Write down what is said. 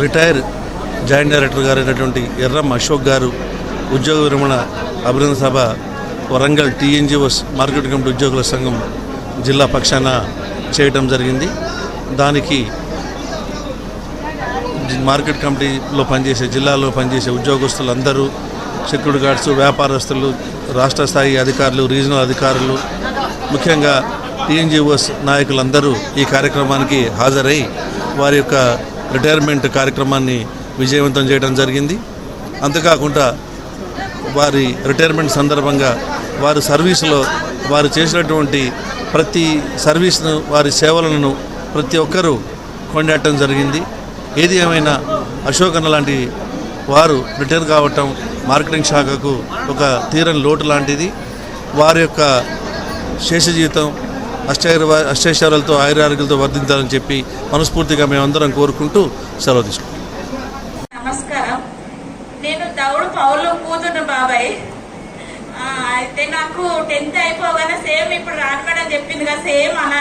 Retire joint director గారు అయినటువంటి ఎర్రం అశోక్ గారు ఉద్యోగ విరమణ అభినందన సభ వరంగల్ టీఎన్జిఓస్ మార్కెట్ కమిటీ ఉద్యోగుల సంఘం జిల్లా పక్షాన చేయటం జరిగింది. దానికి మార్కెట్ కమిటీలో పనిచేసే జిల్లాలో పనిచేసే ఉద్యోగస్తులు అందరూ సెక్యూరిటీ గార్డ్స్ వ్యాపారస్తులు రాష్ట్ర స్థాయి అధికారులు రీజనల్ అధికారులు ముఖ్యంగా టీఎన్జిఓస్ నాయకులందరూ ఈ కార్యక్రమానికి హాజరై వారి యొక్క రిటైర్మెంట్ కార్యక్రమాన్ని విజయవంతం చేయడం జరిగింది. అంతేకాకుండా వారి రిటైర్మెంట్ సందర్భంగా వారి సర్వీసులో వారు చేసినటువంటి ప్రతి సర్వీస్ను వారి సేవలను ప్రతి ఒక్కరూ కొనియాడటం జరిగింది. ఏది ఏమైనా అశోకన్న లాంటి వారు రిటైర్ కావటం మార్కెటింగ్ శాఖకు ఒక తీరని లోటు లాంటిది. వారి యొక్క శేష జీవితం అష్టైర అష్టైశ్వర్యాలతో ఆయురారోగ్యాలతో వర్ధించాలని చెప్పి మనస్ఫూర్తిగా మేమందరం కోరుకుంటూ సెలవు తీసుకుంటాం నేను దౌడు పౌలు కూతురు బాబాయ్. ఆ, అయితే నాకు టెన్త్ అయిపోగానే సేమ్ ఇప్పుడు రాను మేడం చెప్పింది కదా సేమ్ అలా